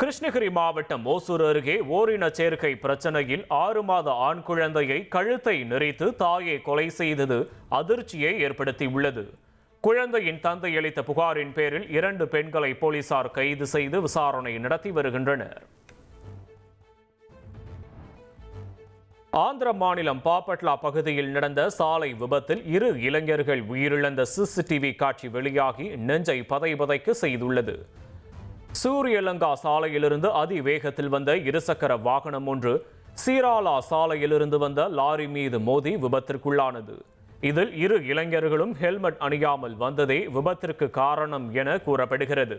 கிருஷ்ணகிரி மாவட்டம் ஓசூர் அருகே ஓரின சேர்க்கை பிரச்சனையில் ஆறு மாத ஆண் குழந்தையை கழுத்தை நெறித்து தாயை கொலை செய்தது அதிர்ச்சியை ஏற்படுத்தியுள்ளது. குழந்தையின் தந்தை அளித்த புகாரின் பேரில் இரண்டு பெண்களை போலீசார் கைது செய்து விசாரணை நடத்தி வருகின்றனர். ஆந்திர மாநிலம் பாப்பட்லா பகுதியில் நடந்த சாலை விபத்தில் இரு இளைஞர்கள் உயிரிழந்த சிசிடிவி காட்சி வெளியாகி நெஞ்சை பதைபதைக்க செய்துள்ளது. சூரியலங்கா சாலையிலிருந்து அதிவேகத்தில் வந்த இருசக்கர வாகனம் ஒன்று சீராலா சாலையிலிருந்து வந்த லாரி மீது மோதி விபத்திற்குள்ளானது. இதில் இரு இளைஞர்களும் ஹெல்மெட் அணியாமல் வந்ததே விபத்திற்கு காரணம் என கூறப்படுகிறது.